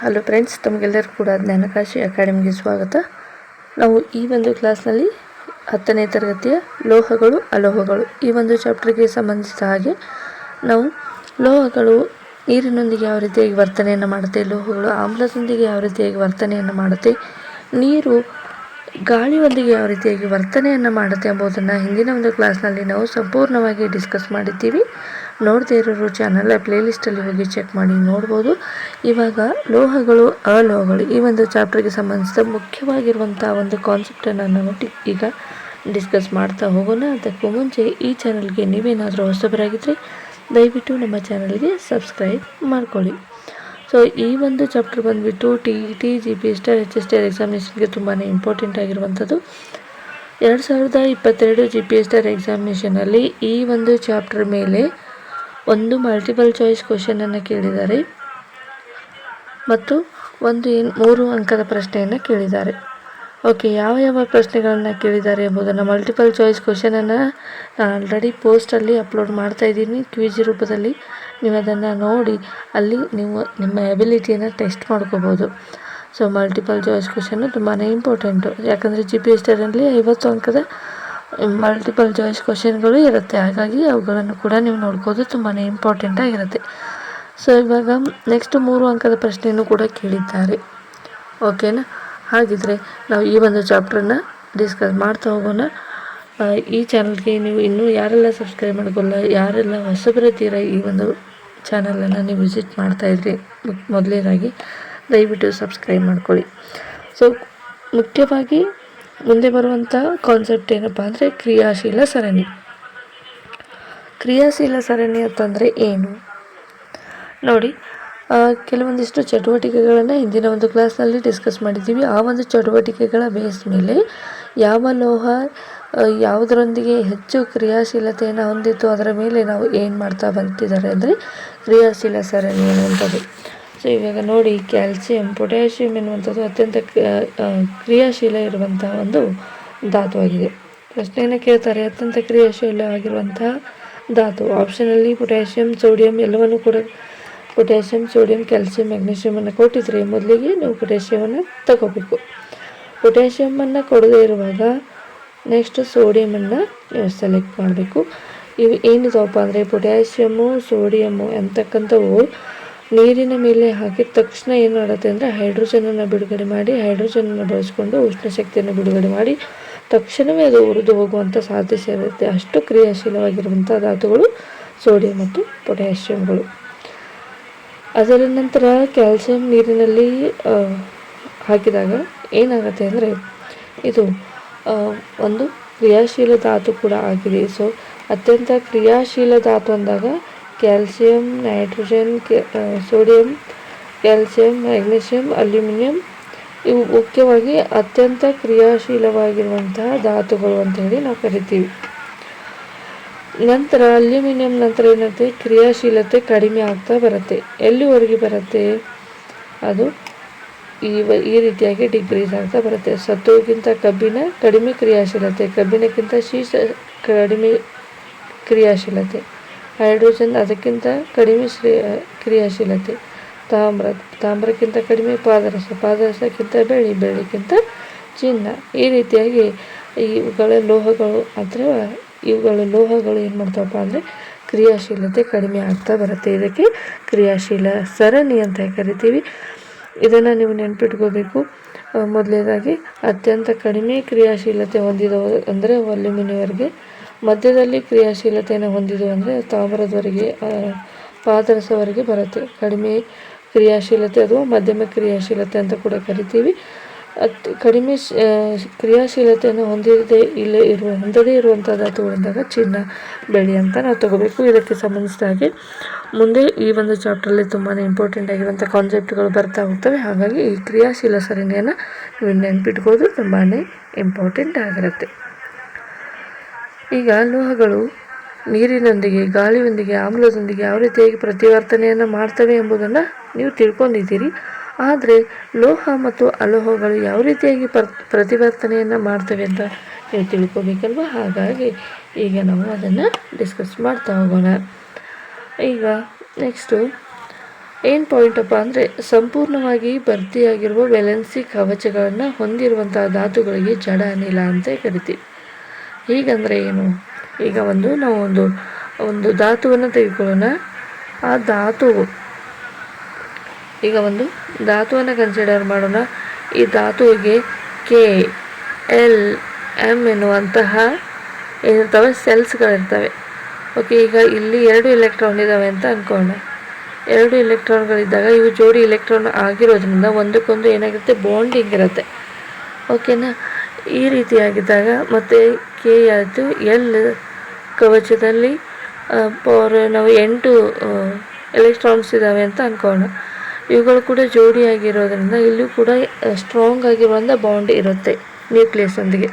Hello friends ತಮಗೆಲ್ಲರೂ ಕೂಡ ಜ್ಞಾನಕಾಶಿ ಅಕಾಡೆಮಿಗೆ ಸ್ವಾಗತ. ನಾವು ಈ ಒಂದು ಕ್ಲಾಸ್ನಲ್ಲಿ ಹತ್ತನೇ ತರಗತಿಯ ಲೋಹಗಳು, ಅಲೋಹಗಳು ಈ ಒಂದು ಚಾಪ್ಟರ್ಗೆ ಸಂಬಂಧಿಸಿದ ಹಾಗೆ ನಾವು ಲೋಹಗಳು ನೀರಿನೊಂದಿಗೆ ಯಾವ ರೀತಿಯಾಗಿ ವರ್ತನೆಯನ್ನು ಮಾಡುತ್ತೆ, ಲೋಹಗಳು ಆಮ್ಲದೊಂದಿಗೆ ಯಾವ ರೀತಿಯಾಗಿ ವರ್ತನೆಯನ್ನು ಮಾಡುತ್ತೆ, ನೀರು ಗಾಳಿಯೊಂದಿಗೆ ಯಾವ ರೀತಿಯಾಗಿ ವರ್ತನೆಯನ್ನು ಮಾಡುತ್ತೆ ಎಂಬುದನ್ನು ಹಿಂದಿನ ಒಂದು ಕ್ಲಾಸ್ನಲ್ಲಿ ನಾವು ಸಂಪೂರ್ಣವಾಗಿ ಡಿಸ್ಕಸ್ ಮಾಡಿದ್ದೀವಿ. ನೋಡದೇ ಇರೋರು ಚಾನಲ್ನ ಪ್ಲೇಲಿಸ್ಟಲ್ಲಿ ಹೋಗಿ ಚೆಕ್ ಮಾಡಿ ನೋಡ್ಬೋದು. ಇವಾಗ ಲೋಹಗಳು, ಅಲೋಹಗಳು ಈ ಒಂದು ಚಾಪ್ಟರ್ಗೆ ಸಂಬಂಧಿಸಿದ ಮುಖ್ಯವಾಗಿರುವಂಥ ಒಂದು ಕಾನ್ಸೆಪ್ಟನ್ನು ನಾವು ಈಗ ಡಿಸ್ಕಸ್ ಮಾಡ್ತಾ ಹೋಗೋಣ. ಅದಕ್ಕೂ ಮುಂಚೆ ಈ ಚಾನಲ್ಗೆ ನೀವೇನಾದರೂ ಹೊಸಬರಾಗಿದ್ದರೆ ದಯವಿಟ್ಟು ನಮ್ಮ ಚಾನಲ್ಗೆ ಸಬ್ಸ್ಕ್ರೈಬ್ ಮಾಡ್ಕೊಳ್ಳಿ. ಸೊ ಈ ಒಂದು ಚಾಪ್ಟರ್ ಬಂದುಬಿಟ್ಟು T T G P star H S T ಎಕ್ಸಾಮಿನೇಷನ್ಗೆ ತುಂಬಾ ಇಂಪಾರ್ಟೆಂಟ್ ಆಗಿರುವಂಥದ್ದು. ಎರಡು ಸಾವಿರದ ಇಪ್ಪತ್ತೆರಡು ಜಿ ಪಿ ಎಸ್ ಎಕ್ಸಾಮಿನೇಷನಲ್ಲಿ ಈ ಒಂದು ಚಾಪ್ಟರ್ ಮೇಲೆ ಒಂದು ಮಲ್ಟಿಪಲ್ ಚಾಯ್ಸ್ ಕ್ವಶನನ್ನು ಕೇಳಿದ್ದಾರೆ. ಮತ್ತು ಒಂದು ಏನು ಮೂರು ಅಂಕದ ಪ್ರಶ್ನೆಯನ್ನು ಕೇಳಿದ್ದಾರೆ. ಓಕೆ ಯಾವ ಯಾವ ಪ್ರಶ್ನೆಗಳನ್ನು ಕೇಳಿದ್ದಾರೆ ಎಂಬುದನ್ನು ಮಲ್ಟಿಪಲ್ ಚಾಯ್ಸ್ ಕ್ವಶನನ್ನು ನಾನು ಆಲ್ರೆಡಿ ಪೋಸ್ಟಲ್ಲಿ ಅಪ್ಲೋಡ್ ಮಾಡ್ತಾ ಇದ್ದೀನಿ. ಕ್ವಿಜ್ ರೂಪದಲ್ಲಿ ನೀವು ಅದನ್ನು ನೋಡಿ, ಅಲ್ಲಿ ನೀವು ನಿಮ್ಮ ಎಬಿಲಿಟಿಯನ್ನು ಟೆಸ್ಟ್ ಮಾಡ್ಕೋಬೋದು. ಸೊ ಮಲ್ಟಿಪಲ್ ಚಾಯ್ಸ್ ಕ್ವಶನ್ನು ತುಂಬಾ ಇಂಪಾರ್ಟೆಂಟು ಯಾಕಂದರೆ ಜಿ ಪಿ ಎಸ್ ಟರಲ್ಲಿ ಐವತ್ತು ಅಂಕದ ಮಲ್ಟಿಪಲ್ ಚಾಯ್ಸ್ ಕ್ವಶನ್ಗಳು ಇರುತ್ತೆ. ಹಾಗಾಗಿ ಅವುಗಳನ್ನು ಕೂಡ ನೀವು ನೋಡ್ಕೋದು ತುಂಬಾ ಇಂಪಾರ್ಟೆಂಟ್ ಆಗಿರುತ್ತೆ. ಸೊ ಇವಾಗ ನೆಕ್ಸ್ಟ್ ಮೂರು ಅಂಕದ ಪ್ರಶ್ನೆಯನ್ನು ಕೂಡ ಕೇಳಿದ್ದಾರೆ. ಓಕೆನಾ ಹಾಗಿದ್ರೆ ನಾವು ಈ ಒಂದು ಚಾಪ್ಟರ್ನ ಡಿಸ್ಕಸ್ ಮಾಡ್ತಾ ಹೋಗೋಣ. ಈ ಚಾನಲ್ಗೆ ನೀವು ಇನ್ನೂ ಯಾರೆಲ್ಲ ಸಬ್ಸ್ಕ್ರೈಬ್ ಮಾಡ್ಕೊಳ್ಳ, ಯಾರೆಲ್ಲ ಹೊಸಬರತೀರ ಈ ಒಂದು ಚಾನಲನ್ನು ನೀವು ವಿಸಿಟ್ ಮಾಡ್ತಾ ಇದ್ರಿ ಮೊದಲನೇದಾಗಿ ದಯವಿಟ್ಟು ಸಬ್ಸ್ಕ್ರೈಬ್ ಮಾಡ್ಕೊಳ್ಳಿ. ಸೊ ಮುಖ್ಯವಾಗಿ ಮುಂದೆ ಬರುವಂಥ ಕಾನ್ಸೆಪ್ಟ್ ಏನಪ್ಪ ಅಂದರೆ ಕ್ರಿಯಾಶೀಲ ಸರಣಿ. ಕ್ರಿಯಾಶೀಲ ಸರಣಿ ಅಂತಂದರೆ ಏನು? ನೋಡಿ ಕೆಲವೊಂದಿಷ್ಟು ಚಟುವಟಿಕೆಗಳನ್ನು ಹಿಂದಿನ ಒಂದು ಕ್ಲಾಸ್ನಲ್ಲಿ ಡಿಸ್ಕಸ್ ಮಾಡಿದ್ದೀವಿ. ಆ ಒಂದು ಚಟುವಟಿಕೆಗಳ ಬೇಸ್ ಮೇಲೆ ಯಾವ ಲೋಹ ಯಾವುದರೊಂದಿಗೆ ಹೆಚ್ಚು ಕ್ರಿಯಾಶೀಲತೆಯನ್ನು ಹೊಂದಿತ್ತು, ಅದರ ಮೇಲೆ ನಾವು ಏನು ಮಾಡ್ತಾ ಬಂತಿದ್ದಾರೆ ಅಂದರೆ ಕ್ರಿಯಾಶೀಲ ಸರಣಿ ಅನ್ನುವಂಥದ್ದು. ಸೊ ಇವಾಗ ನೋಡಿ ಕ್ಯಾಲ್ಸಿಯಂ, ಪೊಟ್ಯಾಷಿಯಂ ಎನ್ನುವಂಥದ್ದು ಅತ್ಯಂತ ಕ್ರಿ- ಕ್ರಿಯಾಶೀಲ ಇರುವಂತಹ ಒಂದು ಧಾತುವಾಗಿದೆ. ಪ್ರಶ್ನೆಯನ್ನು ಕೇಳ್ತಾರೆ, ಅತ್ಯಂತ ಕ್ರಿಯಾಶೀಲವಾಗಿರುವಂತಹ ಧಾತು. ಆಪ್ಷನಲ್ಲಿ ಪೊಟ್ಯಾಷಿಯಂ, ಸೋಡಿಯಂ ಎಲ್ಲವನ್ನು ಕೂಡ ಪೊಟ್ಯಾಷಿಯಂ, ಸೋಡಿಯಂ, ಕ್ಯಾಲ್ಸಿಯಂ ಮ್ಯಾಗ್ನೀಷಿಯಮನ್ನು ಕೊಟ್ಟಿದ್ರೆ ಮೊದಲಿಗೆ ನೀವು ಪೊಟ್ಯಾಷಿಯಮನ್ನು ತಗೋಬೇಕು. ಪೊಟ್ಯಾಷಿಯಮನ್ನು ಕೊಡದೇ ಇರುವಾಗ ನೆಕ್ಸ್ಟ್ ಸೋಡಿಯಮನ್ನು ನೀವು ಸೆಲೆಕ್ಟ್ ಮಾಡಬೇಕು. ಇವು ಏನಿದಾವಪ್ಪ ಅಂದರೆ ಪೊಟ್ಯಾಷಿಯಮು ಸೋಡಿಯಮ್ಮು ಅಂತಕ್ಕಂಥವು ನೀರಿನ ಮೇಲೆ ಹಾಕಿದ ತಕ್ಷಣ ಏನು ಮಾಡುತ್ತೆ ಅಂದರೆ ಹೈಡ್ರೋಜನನ್ನು ಬಿಡುಗಡೆ ಮಾಡಿ, ಹೈಡ್ರೋಜನನ್ನು ಬಳಸಿಕೊಂಡು ಉಷ್ಣ ಶಕ್ತಿಯನ್ನು ಬಿಡುಗಡೆ ಮಾಡಿ, ತಕ್ಷಣವೇ ಅದು ಉರಿದು ಹೋಗುವಂಥ ಸಾಧ್ಯತೆ ಇರುತ್ತೆ. ಅಷ್ಟು ಕ್ರಿಯಾಶೀಲವಾಗಿರುವಂಥ ಧಾತುಗಳು ಸೋಡಿಯಂ ಮತ್ತು ಪೊಟ್ಯಾಷಿಯಂಗಳು. ಅದರ ನಂತರ ಕ್ಯಾಲ್ಸಿಯಂ ನೀರಿನಲ್ಲಿ ಹಾಕಿದಾಗ ಏನಾಗುತ್ತೆ ಅಂದರೆ ಇದು ಒಂದು ಕ್ರಿಯಾಶೀಲ ಧಾತು ಕೂಡ ಆಗಿದೆ. ಸೊ ಅತ್ಯಂತ ಕ್ರಿಯಾಶೀಲ ಧಾತು ಅಂದಾಗ calcium nitrogen sodium calcium magnesium aluminium ಇವು ಮುಖ್ಯವಾಗಿ ಅತ್ಯಂತ ಕ್ರಿಯಾಶೀಲವಾಗಿರುವಂತಹ ಧಾತುಗಳು ಅಂತ ಹೇಳಿ ನಾವು ಕರಿತೀವಿ. ನಂತರ ಅಲ್ಯೂಮಿನಿಯಂ ನಂತರ ಏನಂತೆ? ಕ್ರಿಯಾಶೀಲತೆ ಕಡಿಮೆ ಆಗ್ತಾ ಬರುತ್ತೆ. ಎಲ್ಲಿವರೆಗೆ ಬರುತ್ತೆ? ಅದು ಈ ಈ ರೀತಿಯಾಗಿ ಡಿಗ್ರೀಸ್ ಆಗ್ತಾ ಬರುತ್ತೆ. ಸತ್ತುವಿಗಿಂತ ಕಬ್ಬಿನ ಕಡಿಮೆ ಕ್ರಿಯಾಶೀಲತೆ, ಕಬ್ಬಿನಕ್ಕಿಂತ ಶೀಶ ಕಡಿಮೆ ಕ್ರಿಯಾಶೀಲತೆ. ಹೈಡ್ರೋಜನ್ ಅದಕ್ಕಿಂತ ಕಡಿಮೆ ಕ್ರಿಯಾಶೀಲತೆ. ತಾಮ್ರ ತಾಮ್ರಕ್ಕಿಂತ ಕಡಿಮೆ ಪಾದರಸ. ಪಾದರಸಕ್ಕಿಂತ ಬೆಳ್ಳಿ ಬೆಳ್ಳಿಗಿಂತ ಚಿನ್ನ. ಈ ರೀತಿಯಾಗಿ ಇವುಗಳ ಲೋಹಗಳು ಅಥವಾ ಇವುಗಳ ಲೋಹಗಳು ಏನು ಮಾಡ್ತಾವಪ್ಪ ಅಂದರೆ ಕ್ರಿಯಾಶೀಲತೆ ಕಡಿಮೆ ಆಗ್ತಾ ಬರುತ್ತೆ. ಇದಕ್ಕೆ ಕ್ರಿಯಾಶೀಲ ಸರಣಿ ಅಂತ ಕರಿತೀವಿ. ಇದನ್ನು ನೀವು ನೆನ್ಪಿಟ್ಕೋಬೇಕು. ಮೊದಲನೇದಾಗಿ ಅತ್ಯಂತ ಕಡಿಮೆ ಕ್ರಿಯಾಶೀಲತೆ ಹೊಂದಿದವು ಅಂದರೆ ಅಲ್ಯೂಮಿನಿಯವರೆಗೆ ಮಧ್ಯದಲ್ಲಿ ಕ್ರಿಯಾಶೀಲತೆಯನ್ನು ಹೊಂದಿದ್ದು ಅಂದರೆ ತಾಮ್ರದವರೆಗೆ ಪಾದರಸವರೆಗೆ ಬರುತ್ತೆ. ಕಡಿಮೆ ಕ್ರಿಯಾಶೀಲತೆ ಅಥವಾ ಮಧ್ಯಮ ಕ್ರಿಯಾಶೀಲತೆ ಅಂತ ಕೂಡ ಕರಿತೀವಿ. ಅತಿ, ಕಡಿಮೆ ಕ್ರಿಯಾಶೀಲತೆಯನ್ನು ಹೊಂದಿರದೇ ಇಲ್ಲ ಇರುವ, ಹೊಂದದೇ ಇರುವಂಥ ಧಾತುಗಳಿದ್ದಾಗ ಚಿನ್ನ, ಬೆಳ್ಳಿ ಅಂತ ನಾವು ತಗೋಬೇಕು. ಇದಕ್ಕೆ ಸಂಬಂಧಿಸಿದ ಹಾಗೆ ಮುಂದೆ ಈ ಒಂದು ಚಾಪ್ಟರಲ್ಲಿ ತುಂಬಾ ಇಂಪಾರ್ಟೆಂಟ್ ಆಗಿರುವಂಥ ಕಾನ್ಸೆಪ್ಟ್ಗಳು ಬರ್ತಾ ಹೋಗ್ತವೆ. ಹಾಗಾಗಿ ಈ ಕ್ರಿಯಾಶೀಲ ಸರಣಿಯನ್ನು ನೀವು ನೆನ್ಪಿಟ್ಕೊಳ್ಳೋದು ತುಂಬಾ ಇಂಪಾರ್ಟೆಂಟ್ ಆಗಿರುತ್ತೆ. ಈಗ ಲೋಹಗಳು ನೀರಿನೊಂದಿಗೆ, ಗಾಳಿಯೊಂದಿಗೆ, ಆಮ್ಲದೊಂದಿಗೆ ಯಾವ ರೀತಿಯಾಗಿ ಪ್ರತಿವರ್ತನೆಯನ್ನು ಮಾಡ್ತವೆ ಎಂಬುದನ್ನು ನೀವು ತಿಳ್ಕೊಂಡಿದ್ದೀರಿ. ಆದರೆ ಲೋಹ ಮತ್ತು ಅಲೋಹಗಳು ಯಾವ ರೀತಿಯಾಗಿ ಪ್ರ, ಪ್ರತಿವರ್ತನೆಯನ್ನು ಮಾಡ್ತವೆ ಅಂತ ನೀವು ತಿಳ್ಕೊಬೇಕಲ್ವ? ಹಾಗಾಗಿ ಈಗ ನಾವು ಅದನ್ನು ಡಿಸ್ಕಸ್ ಮಾಡ್ತಾ ಹೋಗೋಣ. ಈಗ ನೆಕ್ಸ್ಟು ಏನು ಪಾಯಿಂಟಪ್ಪ ಅಂದರೆ ಸಂಪೂರ್ಣವಾಗಿ ಭರ್ತಿಯಾಗಿರುವ ವೆಲೆನ್ಸಿ ಕವಚಗಳನ್ನು ಹೊಂದಿರುವಂತಹ ಧಾತುಗಳಿಗೆ ಜಡ ಅನಿಲ ಅಂತ ಕರಿತೀವಿ. ಹೀಗಂದರೆ ಏನು? ಈಗ ಒಂದು ನಾವು ಒಂದು ಒಂದು ಧಾತುವನ್ನು ತೆಗೆದುಕೊಳ್ಳೋಣ. ಆ ಧಾತು, ಈಗ ಒಂದು ಧಾತುವನ್ನು ಕನ್ಸಿಡರ್ ಮಾಡೋಣ. ಈ ಧಾತುವಿಗೆ ಕೆ ಎಲ್ ಎಂ ಎನ್ನುವಂತಹ ಏನಿರ್ತವೆ ಸೆಲ್ಸ್ಗಳಿರ್ತವೆ ಓಕೆ ಈಗ ಇಲ್ಲಿ ಎರಡು ಎಲೆಕ್ಟ್ರಾನ್ ಇದ್ದಾವೆ ಅಂತ ಅಂದ್ಕೊಳ್ಳೋಣ ಎರಡು ಎಲೆಕ್ಟ್ರಾನ್ಗಳಿದ್ದಾಗ ಇವು ಜೋಡಿ ಎಲೆಕ್ಟ್ರಾನ್ ಆಗಿರೋದ್ರಿಂದ ಒಂದಕ್ಕೊಂದು ಏನಾಗಿರುತ್ತೆ? ಬಾಂಡಿಂಗ್ ಇರುತ್ತೆ. ಓಕೆನಾ ಈ ರೀತಿಯಾಗಿದ್ದಾಗ ಮತ್ತು ಕೆ ಅದು ಎಲ್ ಕವಚದಲ್ಲಿ ಪವರ್ ನಾವು ಎಂಟು ಎಲೆಕ್ಟ್ರಾನ್ಸ್ ಇದ್ದಾವೆ ಅಂತ ಅಂದ್ಕೊಳ್ಳೋಣ ಇವುಗಳು ಕೂಡ ಜೋಡಿಯಾಗಿರೋದ್ರಿಂದ ಇಲ್ಲೂ ಕೂಡ ಸ್ಟ್ರಾಂಗ್ ಆಗಿರುವಂಥ ಬಾಂಡ್ ಇರುತ್ತೆ ನ್ಯೂಕ್ಲಿಯಸ್ಸೊಂದಿಗೆ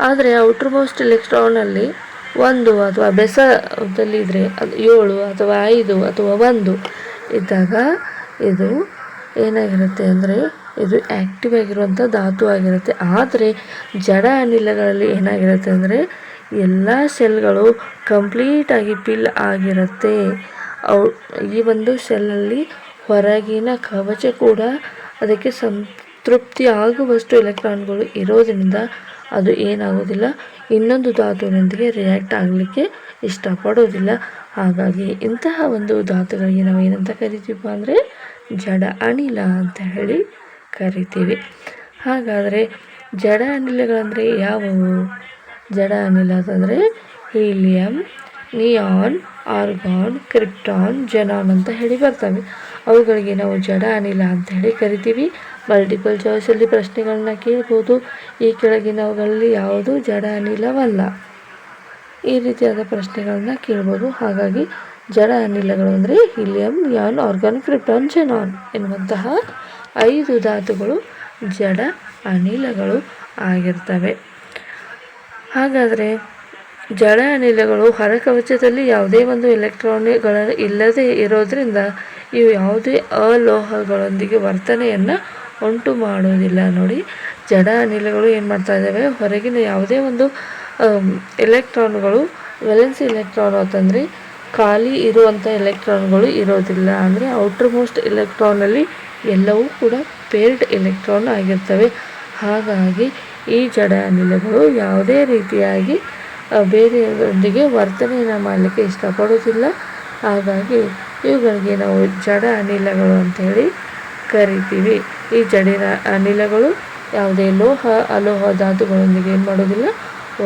ಆದರೆ ಔಟರ್ ಮೋಸ್ಟ್ ಎಲೆಕ್ಟ್ರಾನಲ್ಲಿ ಒಂದು ಅಥವಾ ಬೆಸದಲ್ಲಿ ಇದ್ದರೆ ಅದು ಏಳು ಅಥವಾ ಐದು ಅಥವಾ ಒಂದು ಇದ್ದಾಗ ಇದು ಏನಾಗಿರುತ್ತೆ ಅಂದರೆ ಇದು ಆ್ಯಕ್ಟಿವ್ ಆಗಿರುವಂಥ ಧಾತು ಆಗಿರುತ್ತೆ. ಆದರೆ, ಜಡ ಅನಿಲಗಳಲ್ಲಿ ಏನಾಗಿರುತ್ತೆ ಅಂದರೆ, ಎಲ್ಲ ಸೆಲ್ಗಳು ಕಂಪ್ಲೀಟಾಗಿ ಪಿಲ್ ಆಗಿರುತ್ತೆ. ಅವು, ಈ ಒಂದು ಸೆಲ್ಲಲ್ಲಿ ಹೊರಗಿನ ಕವಚ ಕೂಡ ಅದಕ್ಕೆ ಸಂತೃಪ್ತಿ ಆಗುವಷ್ಟು ಎಲೆಕ್ಟ್ರಾನ್ಗಳು ಇರೋದರಿಂದ ಅದು ಏನಾಗೋದಿಲ್ಲ. ಇನ್ನೊಂದು ಧಾತುವಿನೊಂದಿಗೆ ರಿಯಾಕ್ಟ್ ಆಗಲಿಕ್ಕೆ ಇಷ್ಟಪಡೋದಿಲ್ಲ. ಹಾಗಾಗಿ ಇಂತಹ ಒಂದು ಧಾತುಗಳಿಗೆ ನಾವು ಏನಂತ ಕರಿತೀವಪ್ಪ ಅಂದರೆ, ಜಡ ಅನಿಲ ಅಂತ ಹೇಳಿ ಕರಿತೀವಿ. ಹಾಗಾದರೆ ಜಡ ಅನಿಲಗಳಂದರೆ ಯಾವುವು? ಜಡ ಅನಿಲ ಅಂತಂದರೆ helium, neon, argon, krypton, xenon ಅಂತ ಹೇಳಿ ಬರ್ತವೆ. ಅವುಗಳಿಗೆ ನಾವು ಜಡ ಅನಿಲ ಅಂತ ಹೇಳಿ ಕರಿತೀವಿ. ಮಲ್ಟಿಪಲ್ ಚಾಯ್ಸಲ್ಲಿ ಪ್ರಶ್ನೆಗಳನ್ನ ಕೇಳ್ಬೋದು. ಈ ಕೆಳಗಿನವುಗಳಲ್ಲಿ ಯಾವುದು? ಜಡ ಅನಿಲವಲ್ಲ. ಈ ರೀತಿಯಾದ ಪ್ರಶ್ನೆಗಳನ್ನ ಕೇಳ್ಬೋದು. ಹಾಗಾಗಿ ಜಡ ಅನಿಲಗಳು ಅಂದರೆ ಹೀಲಿಯಂ ಯಾನ್ ಆರ್ಗಾನ್, ಕ್ರಿಪ್ಟಾನ್, ಜೆನಾನ್ ಎನ್ನುವಂತಹ ಐದು ಧಾತುಗಳು ಜಡ ಅನಿಲಗಳು ಆಗಿರ್ತವೆ. ಹಾಗಾದರೆ ಜಡ ಅನಿಲಗಳು ಹೊರಕವಚದಲ್ಲಿ ಯಾವುದೇ ಒಂದು ಎಲೆಕ್ಟ್ರಾನ್ಗಳ ಇಲ್ಲದೆ ಇರೋದರಿಂದ ಇವು ಯಾವುದೇ ಅಲೋಹಗಳೊಂದಿಗೆ ವರ್ತನೆಯನ್ನು ಉಂಟು ಮಾಡುವುದಿಲ್ಲ. ನೋಡಿ, ಜಡ ಅನಿಲಗಳು ಏನು ಮಾಡ್ತಾ ಇದ್ದಾವೆ ಹೊರಗಿನ ಯಾವುದೇ ಒಂದು ಎಲೆಕ್ಟ್ರಾನ್ಗಳು, ವೆಲೆನ್ಸಿ ಎಲೆಕ್ಟ್ರಾನ್ ಅಂತಂದರೆ ಖಾಲಿ ಇರುವಂಥ ಎಲೆಕ್ಟ್ರಾನ್ಗಳು ಇರೋದಿಲ್ಲ. ಅಂದರೆ ಔಟ್ರ್ ಮೋಸ್ಟ್ ಎಲೆಕ್ಟ್ರಾನಲ್ಲಿ ಎಲ್ಲವೂ ಕೂಡ ಪೇರ್ಡ್ ಎಲೆಕ್ಟ್ರಾನ್ ಆಗಿರ್ತವೆ. ಹಾಗಾಗಿ ಈ ಜಡ ಅನಿಲಗಳು ಯಾವುದೇ ರೀತಿಯಾಗಿ ಬೇರೆಯವರೊಂದಿಗೆ ವರ್ತನೆಯನ್ನು ಮಾಡಲಿಕ್ಕೆ ಇಷ್ಟಪಡೋದಿಲ್ಲ ಹಾಗಾಗಿ ಇವುಗಳಿಗೆ ನಾವು ಜಡ ಅನಿಲಗಳು ಅಂತೇಳಿ ಕರಿತೀವಿ. ಈ ಜಡಿನ ಅನಿಲಗಳು ಯಾವುದೇ ಲೋಹ, ಅಲೋಹ ಧಾತುಗಳೊಂದಿಗೆ ಏನು ಮಾಡೋದಿಲ್ಲ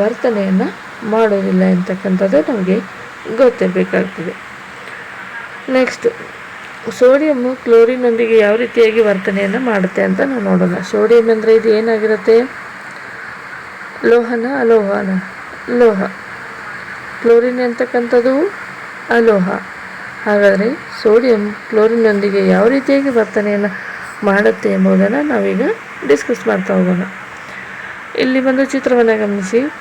ವರ್ತನೆಯನ್ನು ಮಾಡೋದಿಲ್ಲ ಅಂತಕ್ಕಂಥದ್ದು ನಮಗೆ ಗೊತ್ತಿರಬೇಕಾಗ್ತದೆ. ನೆಕ್ಸ್ಟ್ ಸೋಡಿಯಮ್ಮು ಕ್ಲೋರಿನೊಂದಿಗೆ ಯಾವ ರೀತಿಯಾಗಿ ವರ್ತನೆಯನ್ನು ಮಾಡುತ್ತೆ ಅಂತ ನಾವು ನೋಡೋಣ. ಸೋಡಿಯಂ ಅಂದರೆ ಇದು ಏನಾಗಿರುತ್ತೆ? ಲೋಹನ ಅಲೋಹನ ಲೋಹ. ಕ್ಲೋರಿನ್ ಅಂತಕ್ಕಂಥದ್ದು ಅಲೋಹ. ಹಾಗಾದರೆ ಸೋಡಿಯಂ ಕ್ಲೋರಿನ್ನೊಂದಿಗೆ ಯಾವ ರೀತಿಯಾಗಿ ವರ್ತನೆಯನ್ನು ಮಾಡುತ್ತೆ ಎಂಬುದನ್ನು ನಾವೀಗ ಡಿಸ್ಕಸ್ ಮಾಡ್ತಾ ಹೋಗೋಣ. ಇಲ್ಲಿ ಬಂದು ಚಿತ್ರವನ್ನು ಗಮನಿಸಿ.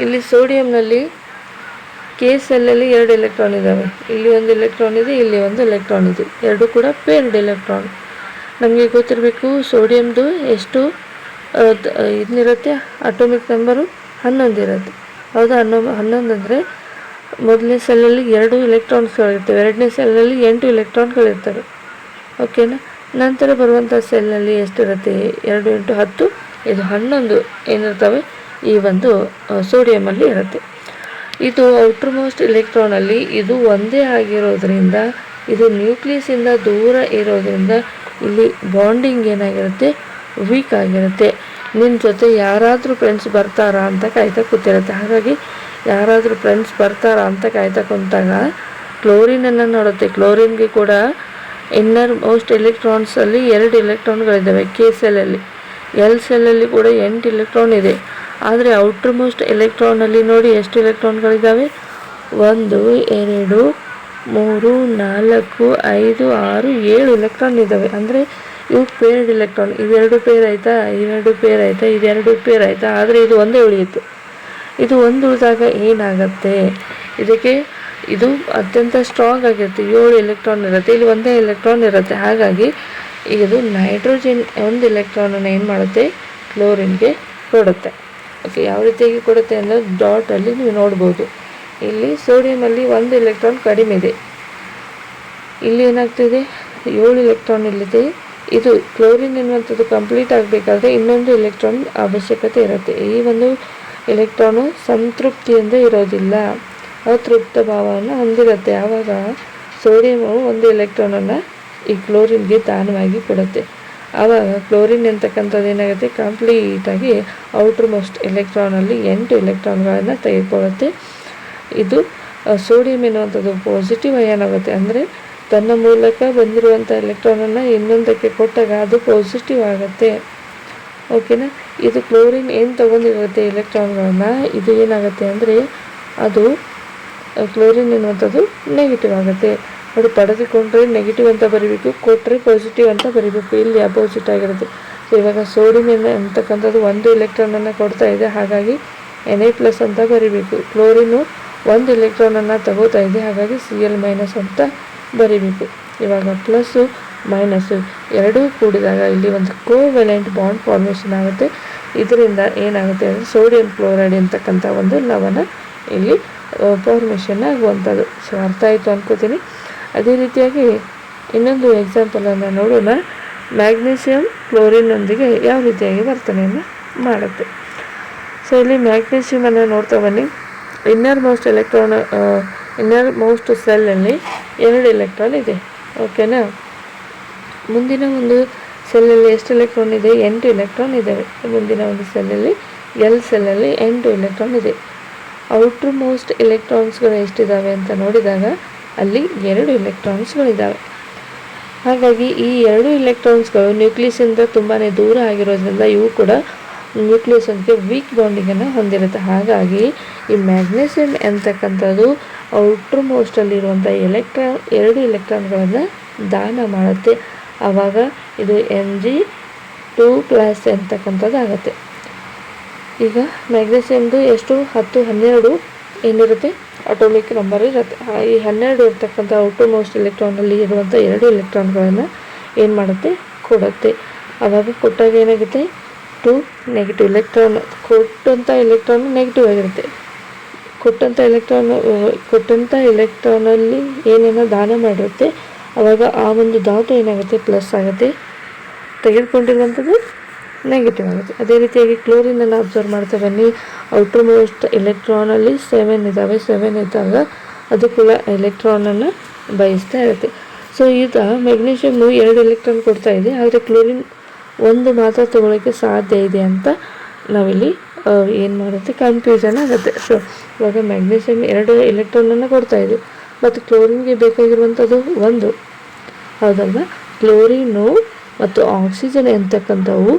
ಇಲ್ಲಿ ಸೋಡಿಯಂನಲ್ಲಿ ಕೆ ಸೆಲ್ಲಲ್ಲಿ ಎರಡು ಎಲೆಕ್ಟ್ರಾನ್ ಇದ್ದಾವೆ ಇಲ್ಲಿ ಒಂದು ಎಲೆಕ್ಟ್ರಾನ್ ಇದೆ, ಇಲ್ಲಿ ಒಂದು ಎಲೆಕ್ಟ್ರಾನ್ ಇದೆ. ಎರಡು ಕೂಡ ಪೇರ್ಡ್ ಎಲೆಕ್ಟ್ರಾನ್ ನಮಗೆ ಗೊತ್ತಿರಬೇಕು ಸೋಡಿಯಂದು ಎಷ್ಟು ಇದನ್ನಿರುತ್ತೆ ಅಟೋಮಿಕ್ ನಂಬರು ಹನ್ನೊಂದು ಇರುತ್ತೆ. ಹೌದಾ? ಹನ್ನೊ, ಹನ್ನೊಂದು ಅಂದರೆ ಮೊದಲನೇ ಸೆಲ್ಲಲ್ಲಿ ಎರಡು ಎಲೆಕ್ಟ್ರಾನ್ಸ್ಗಳಿರ್ತವೆ ಎರಡನೇ ಸೆಲ್ಲಲ್ಲಿ ಎಂಟು ಎಲೆಕ್ಟ್ರಾನ್ಗಳಿರ್ತವೆ ಓಕೆನಾ ನಂತರ ಬರುವಂಥ ಸೆಲ್ನಲ್ಲಿ ಎಷ್ಟಿರುತ್ತೆ? ಎರಡು ಎಂಟು ಹತ್ತು, ಇದು ಹನ್ನೊಂದು ಏನಿರ್ತವೆ? ಈ ಒಂದು ಸೋಡಿಯಮಲ್ಲಿ ಇರುತ್ತೆ. ಇದು ಔಟರ್ ಮೋಸ್ಟ್ ಎಲೆಕ್ಟ್ರಾನಲ್ಲಿ ಇದು ಒಂದೇ ಆಗಿರೋದ್ರಿಂದ, ಇದು ನ್ಯೂಕ್ಲಿಯಸ್ ಇಂದ ದೂರ ಇರೋದ್ರಿಂದ ಇಲ್ಲಿ ಬಾಂಡಿಂಗ್ ಏನಾಗಿರುತ್ತೆ? ವೀಕ್ ಆಗಿರುತ್ತೆ. ನಿಮ್ಮ ಜೊತೆ ಯಾರಾದರೂ ಫ್ರೆಂಡ್ಸ್ ಬರ್ತಾರಾ ಅಂತ ಕಾಯ್ತಾ ಕೂತಿರುತ್ತೆ. ಹಾಗಾಗಿ ಯಾರಾದರೂ ಫ್ರೆಂಡ್ಸ್ ಬರ್ತಾರಾ ಅಂತ ಕಾಯ್ತಾ ಕುಂತಾಗ ಕ್ಲೋರಿನನ್ನು ನೋಡುತ್ತೆ. ಕ್ಲೋರಿನ್ಗೆ ಕೂಡ ಇನ್ನರ್ ಮೋಸ್ಟ್ ಎಲೆಕ್ಟ್ರಾನ್ಸಲ್ಲಿ ಎರಡು ಎಲೆಕ್ಟ್ರಾನ್ಗಳಿದ್ದಾವೆ ಕೆ ಸೆಲ್ಲಲ್ಲಿ ಎಲ್ ಸೆಲ್ಲಲ್ಲಿ ಕೂಡ ಎಂಟು ಎಲೆಕ್ಟ್ರಾನ್ ಇದೆ. ಆದರೆ ಔಟರ್ ಮೋಸ್ಟ್ ಎಲೆಕ್ಟ್ರಾನಲ್ಲಿ ನೋಡಿ ಎಷ್ಟು ಎಲೆಕ್ಟ್ರಾನ್ಗಳಿದ್ದಾವೆ ಒಂದು, ಎರಡು, ಮೂರು, ನಾಲ್ಕು, ಐದು, ಆರು, ಏಳು ಎಲೆಕ್ಟ್ರಾನ್ ಇದ್ದಾವೆ. ಅಂದರೆ ಇವು ಪೇರ್ಡ್ ಎಲೆಕ್ಟ್ರಾನ್ ಇವೆರಡು ಪೇರ್ ಆಯಿತಾ? ಇವೆರಡು ಪೇರ್ ಆಯಿತಾ? ಇದೆರಡು ಪೇರ್ ಆಯಿತಾ? ಆದರೆ ಇದು ಒಂದೇ ಉಳಿಯಿತು ಇದು ಒಂದು ಉಳಿದಾಗ ಏನಾಗುತ್ತೆ? ಇದಕ್ಕೆ ಇದು ಅತ್ಯಂತ ಸ್ಟ್ರಾಂಗ್ ಆಗಿರುತ್ತೆ. ಏಳು ಎಲೆಕ್ಟ್ರಾನ್ ಇರುತ್ತೆ. ಇಲ್ಲಿ ಒಂದೇ ಎಲೆಕ್ಟ್ರಾನ್ ಇರುತ್ತೆ. ಹಾಗಾಗಿ ಇದು ನೈಟ್ರೋಜನ್ ಒಂದು ಎಲೆಕ್ಟ್ರಾನನ್ನು ಏನು ಮಾಡುತ್ತೆ? ಕ್ಲೋರಿನ್ಗೆ ಕೊಡುತ್ತೆ. ಓಕೆ, ಯಾವ ರೀತಿಯಾಗಿ ಕೊಡುತ್ತೆ ಅಂದರೆ ಡಾಟಲ್ಲಿ ನೀವು ನೋಡ್ಬೋದು. ಇಲ್ಲಿ ಸೋಡಿಯಮಲ್ಲಿ ಒಂದು ಎಲೆಕ್ಟ್ರಾನ್ ಕಡಿಮೆ ಇದೆ. ಇಲ್ಲಿ ಏನಾಗ್ತಿದೆ? ಏಳು ಎಲೆಕ್ಟ್ರಾನ್ ಇಲ್ಲಿದೆ. ಇದು ಕ್ಲೋರಿನ್ ಎನ್ನುವಂಥದ್ದು ಕಂಪ್ಲೀಟ್ ಆಗಬೇಕಾದ್ರೆ ಇನ್ನೊಂದು ಎಲೆಕ್ಟ್ರಾನ್ ಅವಶ್ಯಕತೆ ಇರುತ್ತೆ. ಈ ಒಂದು ಎಲೆಕ್ಟ್ರಾನು ಸಂತೃಪ್ತಿಯಿಂದ ಇರೋದಿಲ್ಲ. ಅತೃಪ್ತ ಭಾವವನ್ನು ಹೊಂದಿರುತ್ತೆ. ಆವಾಗ ಸೋಡಿಯಮು ಒಂದು ಎಲೆಕ್ಟ್ರಾನನ್ನು ಈ ಕ್ಲೋರಿನ್ಗೆ ದಾನವಾಗಿ ಕೊಡುತ್ತೆ. ಆವಾಗ ಕ್ಲೋರಿನ್ ಅಂತಕ್ಕಂಥದ್ದು ಏನಾಗುತ್ತೆ? ಕಂಪ್ಲೀಟಾಗಿ ಔಟ್ರ್ ಮೋಸ್ಟ್ ಎಲೆಕ್ಟ್ರಾನಲ್ಲಿ ಎಂಟು ಎಲೆಕ್ಟ್ರಾನ್ಗಳನ್ನು ತೆಗೆದುಕೊಳ್ಳುತ್ತೆ. ಇದು ಸೋಡಿಯಂ ಎನ್ನುವಂಥದ್ದು ಪಾಸಿಟಿವ್ ಅಯಾನ್ ಆಗುತ್ತೆ. ಅಂದರೆ ತನ್ನ ಮೂಲಕ ಬಂದಿರುವಂಥ ಎಲೆಕ್ಟ್ರಾನನ್ನು ಇನ್ನೊಂದಕ್ಕೆ ಕೊಟ್ಟಾಗ ಅದು ಪಾಸಿಟಿವ್ ಆಗುತ್ತೆ. ಓಕೆನಾ ಇದು ಕ್ಲೋರಿನ್ ಏನು ತೊಗೊಂಡಿರುತ್ತೆ ಎಲೆಕ್ಟ್ರಾನ್ಗಳನ್ನು ಇದು ಏನಾಗುತ್ತೆ ಅಂದರೆ ಅದು ಕ್ಲೋರಿನ್ ಎನ್ನುವಂಥದ್ದು ನೆಗೆಟಿವ್ ಆಗುತ್ತೆ. ಅದು ಪಡೆದುಕೊಂಡ್ರೆ ನೆಗೆಟಿವ್ ಅಂತ ಬರೀಬೇಕು ಕೊಟ್ಟರೆ ಪಾಸಿಟಿವ್ ಅಂತ ಬರೀಬೇಕು. ಇಲ್ಲಿ ಅಪೋಸಿಟ್ ಆಗಿರೋದು ಸೊ ಇವಾಗ ಸೋಡಿಯಂ ಅಂತಕ್ಕಂಥದ್ದು ಒಂದು ಎಲೆಕ್ಟ್ರಾನನ್ನು ಕೊಡ್ತಾ ಇದೆ. ಹಾಗಾಗಿ ಎನ್ ಎ ಪ್ಲಸ್ ಅಂತ ಬರೀಬೇಕು. ಕ್ಲೋರಿನು ಒಂದು ಎಲೆಕ್ಟ್ರಾನನ್ನು ತಗೋತಾ ಇದೆ. ಹಾಗಾಗಿ ಸಿ ಎಲ್ ಮೈನಸ್ ಅಂತ ಬರೀಬೇಕು. ಇವಾಗ ಪ್ಲಸ್ಸು ಮೈನಸ್ಸು ಎರಡೂ ಕೂಡಿದಾಗ ಇಲ್ಲಿ ಒಂದು ಕೋವೆಲೆಂಟ್ ಬಾಂಡ್ ಫಾರ್ಮೇಷನ್ ಆಗುತ್ತೆ. ಇದರಿಂದ ಏನಾಗುತ್ತೆ ಅಂದರೆ ಸೋಡಿಯಂ ಕ್ಲೋರೈಡ್ ಅಂತಕ್ಕಂಥ ಒಂದು ಲವಣ ಇಲ್ಲಿ ಫಾರ್ಮೇಷನ್ ಆಗುವಂಥದ್ದು. ಸೊ ಅರ್ಥ ಆಯಿತು ಅನ್ಕೋತೀನಿ. ಅದೇ ರೀತಿಯಾಗಿ ಇನ್ನೊಂದು ಎಕ್ಸಾಂಪಲನ್ನು ನೋಡೋಣ. ಮ್ಯಾಗ್ನೀಷಿಯಂ ಕ್ಲೋರಿನ್ನೊಂದಿಗೆ ಯಾವ ರೀತಿಯಾಗಿ ವರ್ತನೆಯನ್ನು ಮಾಡುತ್ತೆ. ಸೊ ಇಲ್ಲಿ ಮ್ಯಾಗ್ನೀಷಿಯಮನ್ನು ನೋಡ್ತಾ ಬನ್ನಿ. Innermost electron innermost ಸೆಲ್ಲಲ್ಲಿ ಎರಡು ಎಲೆಕ್ಟ್ರಾನ್ ಇದೆ. ಓಕೆನಾ ಮುಂದಿನ ಒಂದು ಸೆಲ್ಲಲ್ಲಿ ಎಷ್ಟು ಎಲೆಕ್ಟ್ರಾನ್ ಇದೆ? ಎಂಟು ಎಲೆಕ್ಟ್ರಾನ್ ಇದ್ದಾವೆ ಮುಂದಿನ ಒಂದು ಸೆಲ್ಲಲ್ಲಿ ಎಲ್ ಸೆಲ್ಲಲ್ಲಿ ಎಂಟು ಎಲೆಕ್ಟ್ರಾನ್ ಇದೆ. ಔಟ್ರ್ ಮೋಸ್ಟ್ ಎಲೆಕ್ಟ್ರಾನ್ಸ್ಗಳು ಎಷ್ಟಿದ್ದಾವೆ ಅಂತ ನೋಡಿದಾಗ ಅಲ್ಲಿ ಎರಡು ಎಲೆಕ್ಟ್ರಾನ್ಸ್ಗಳಿದ್ದಾವೆ ಹಾಗಾಗಿ ಈ ಎರಡು ಎಲೆಕ್ಟ್ರಾನ್ಸ್ಗಳು ನ್ಯೂಕ್ಲಿಯಸ್ಸಿಂದ ತುಂಬಾ ದೂರ ಆಗಿರೋದ್ರಿಂದ ಇವು ಕೂಡ ನ್ಯೂಕ್ಲಿಯಸ್ ಅಂತ ವೀಕ್ ಬಾಂಡಿಂಗನ್ನು ಹೊಂದಿರುತ್ತೆ. ಹಾಗಾಗಿ ಈ ಮ್ಯಾಗ್ನೆಸಿಯಮ್ ಅಂತಕ್ಕಂಥದ್ದು ಔಟ್ರ್ ಮೋಸ್ಟಲ್ಲಿರುವಂಥ ಎಲೆಕ್ಟ್ರಾನ್ ಎರಡು ಎಲೆಕ್ಟ್ರಾನ್ಗಳನ್ನು ದಾನ ಮಾಡುತ್ತೆ. ಆವಾಗ ಇದು ಎಂ ಜಿ ಟೂ ಪ್ಲಸ್ ಅಂತಕ್ಕಂಥದ್ದು ಆಗುತ್ತೆ ಈಗ ಮ್ಯಾಗ್ನೆಸಿಯಮ್ದು ಎಷ್ಟು? ಹತ್ತು, ಹನ್ನೆರಡು ಏನಿರುತ್ತೆ? ಆಟೋಮಿಕ್ ನಂಬರ್ ಇರುತ್ತೆ. ಈ ಹನ್ನೆರಡು ಇರ್ತಕ್ಕಂಥ ಮೋಸ್ಟ್ ಎಲೆಕ್ಟ್ರಾನಲ್ಲಿ ಇರುವಂಥ ಎರಡು ಎಲೆಕ್ಟ್ರಾನ್ಗಳನ್ನು ಏನು ಮಾಡುತ್ತೆ? ಕೊಡುತ್ತೆ. ಅವಾಗ ಕೊಟ್ಟಾಗ ಏನಾಗುತ್ತೆ? ಟು ನೆಗೆಟಿವ್ ಎಲೆಕ್ಟ್ರಾನ್ ಕೊಟ್ಟಂಥ ಎಲೆಕ್ಟ್ರಾನ್ ನೆಗೆಟಿವ್ ಆಗಿರುತ್ತೆ. ಕೊಟ್ಟಂಥ ಎಲೆಕ್ಟ್ರಾನ್ ಕೊಟ್ಟಂಥ ಎಲೆಕ್ಟ್ರಾನಲ್ಲಿ ಏನೇನೋ ದಾನ ಮಾಡಿರುತ್ತೆ. ಅವಾಗ ಆ ಒಂದು ಧಾತು ಏನಾಗುತ್ತೆ? ಪ್ಲಸ್ ಆಗುತ್ತೆ. ತೆಗೆದುಕೊಂಡಿರುವಂಥದ್ದು ನೆಗೆಟಿವ್ ಆಗುತ್ತೆ ಅದೇ ರೀತಿಯಾಗಿ ಕ್ಲೋರಿನನ್ನು ಅಬ್ಸರ್ವ್ ಮಾಡ್ತಾ ಬನ್ನಿ. ಔಟರ್ ಮೋಸ್ಟ್ ಎಲೆಕ್ಟ್ರಾನಲ್ಲಿ ಸೆವೆನ್ ಇದ್ದಾವೆ ಸೆವೆನ್ ಇದ್ದಾಗ ಅದು ಕೂಡ ಎಲೆಕ್ಟ್ರಾನನ್ನು ಬಯಸ್ತಾ ಇರುತ್ತೆ. ಸೊ ಈಗ ಮೆಗ್ನೀಷಿಯಮ್ಮು ಎರಡು ಎಲೆಕ್ಟ್ರಾನ್ ಕೊಡ್ತಾ ಇದೆ. ಆದರೆ ಕ್ಲೋರಿನ್ ಒಂದು ಮಾತ್ರ ತೊಗೊಳಕ್ಕೆ ಸಾಧ್ಯ ಇದೆ ಅಂತ ನಾವಿಲ್ಲಿ ಏನು ಮಾಡುತ್ತೆ? ಕನ್ಫ್ಯೂಷನ್ ಆಗುತ್ತೆ. ಸೊ ಇವಾಗ ಮ್ಯಾಗ್ನೀಷಿಯಮ್ ಎರಡು ಎಲೆಕ್ಟ್ರಾನನ್ನು ಕೊಡ್ತಾ ಇದೆ. ಮತ್ತು ಕ್ಲೋರಿನ್ಗೆ ಬೇಕಾಗಿರುವಂಥದ್ದು ಒಂದು. ಹೌದಲ್ವಾ? ಕ್ಲೋರಿನು ಮತ್ತು ಆಕ್ಸಿಜನ್ ಎಂತಕ್ಕಂಥವು